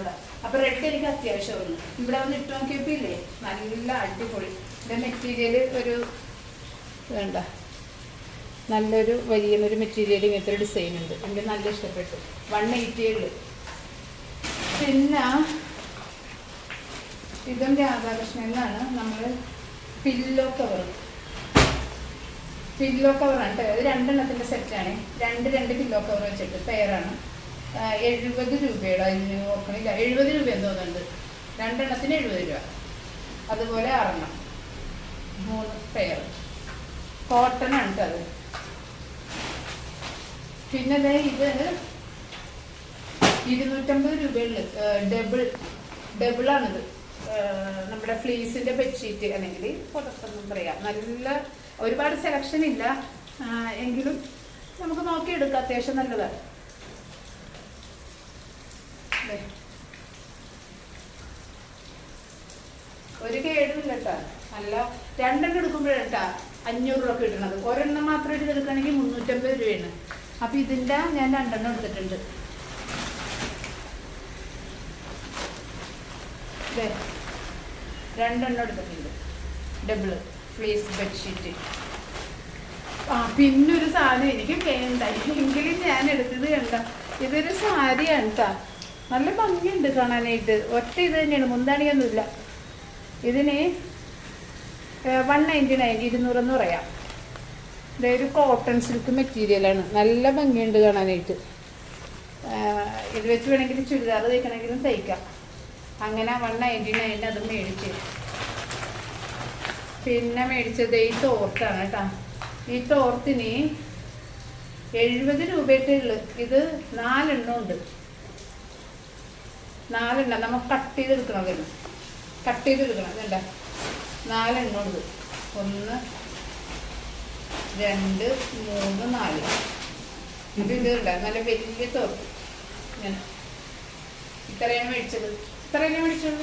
അപ്പൊ റെഡ് എനിക്ക് അത്യാവശ്യമുണ്ട് ഇവിടെ വന്ന് ഇട്ട് നോക്കിയപ്പോ ഇല്ലേ നല്ല അടിപൊളി. ഇവിടെ മെറ്റീരിയൽ ഒരു വേണ്ട. നല്ലൊരു വലിയൊരു മെറ്റീരിയൽ ഇങ്ങനത്തെ ഡിസൈൻ ഉണ്ട്. എനിക്ക് നല്ല ഇഷ്ടപ്പെട്ടു. വൺ എയ്റ്റി ഉള്ളു. പിന്നെ ഇതും രാധാകൃഷ്ണൻ എന്നാണ് നമ്മൾ പില്ലോ കവർ പില്ലോ കവറാണ് കേട്ടോ. ഇത് രണ്ടെണ്ണത്തിന്റെ സെറ്റാണ് രണ്ട് രണ്ട് പില്ലോ കവർ വെച്ചിട്ട് പെയറാണ് എഴുപത് രൂപയുടെ അതിന് ഓർക്കണില്ല. എഴുപത് രൂപ എന്ന് തോന്നുന്നുണ്ട്. രണ്ടെണ്ണത്തിന് എഴുപത് രൂപ. അതുപോലെ ആറെണ്ണം. മൂന്ന് പെയർ കോട്ടൺ ആണ് അത്. പിന്നെ ഇത് ഇരുന്നൂറ്റമ്പത് രൂപയുള്ള. ഡബിൾ ഡബിളാണിത് നമ്മുടെ ഫ്ലീസിന്റെ ബെഡ്ഷീറ്റ് അല്ലെങ്കിൽ പുറത്തൊന്നും പറയാം. നല്ല ഒരുപാട് സെലക്ഷൻ ഇല്ല. എങ്കിലും നമുക്ക് നോക്കിയെടുക്കാം. അത്യാവശ്യം നല്ലതാണ്. ഒരു കേടുമില്ല കേട്ടാ നല്ല രണ്ടെണ്ണം എടുക്കുമ്പോഴേട്ടാ അഞ്ഞൂറ് രൂപ കിട്ടണത്. ഒരെണ്ണം മാത്രം എടുത്ത് എടുക്കുകയാണെങ്കിൽ മുന്നൂറ്റമ്പത് രൂപയാണ്. അപ്പൊ ഇതിന്റെ ഞാൻ രണ്ടെണ്ണം എടുത്തിട്ടുണ്ട്. രണ്ടെണ്ണം എടുത്തിട്ടുണ്ട്. ഡബിൾ ഫ്ലീസ് ബെഡ്ഷീറ്റ് ആ പിന്നൊരു സാധനം എനിക്ക് വേണ്ട. എങ്കിലും ഞാൻ എടുത്തത് കണ്ട? ഇതൊരു സാരിയാണ് കേട്ടോ നല്ല ഭംഗിയുണ്ട് കാണാനായിട്ട്. ഒറ്റ ഇത് തന്നെയാണ് മുന്താണിയൊന്നുമില്ല. ഇതിന് വൺ നയന്റി നയൻ ഇരുന്നൂറെന്ന് പറയാം. ഇതൊരു കോട്ടൺ സിൽക്ക് മെറ്റീരിയലാണ് നല്ല ഭംഗിയുണ്ട് കാണാനായിട്ട്. ഇത് വെച്ച് വേണമെങ്കിൽ ചുരിദാർ തയ്ക്കണമെങ്കിലും തയ്ക്കാം. അങ്ങനെ വൺ നയന്റി നയൻ അത് മേടിച്ച്. പിന്നെ മേടിച്ചത് ഈ തോർത്താണ് കേട്ടോ. ഈ തോർത്തിന് എഴുപത് രൂപയുടെ ഉള്ളു. ഇത് നാലെണ്ണം ഉണ്ട് നാലെണ്ണം. നമ്മൾ കട്ട് ചെയ്തെടുക്കണം വരുന്നു കട്ട് ചെയ്തെടുക്കണം. അതല്ല നാലെണ്ണം ഉണ്ട്. ഒന്ന് രണ്ട് മൂന്ന് നാല്. ഇത് ഇത് ഉണ്ട് നല്ല വലിയ തോർത്ത് ഇങ്ങനെ. ഇത്രയാണ് മേടിച്ചത്. ഇത്രയും മേടിച്ചത്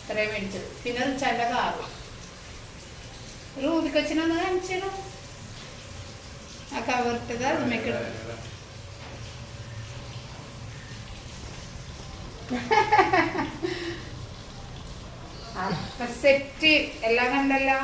ഇത്രയും മേടിച്ചത്. പിന്നെ റിച്ചാന്റെ കാറ്. ഒരു ഊതിക്കൊച്ചിനൊന്ന് കാണിച്ചിടോ ആ കവർട്ടത് അതുമ്മേക്കിടും അപ്പൊ സെറ്റ് എല്ലാം കണ്ടല്ലോ?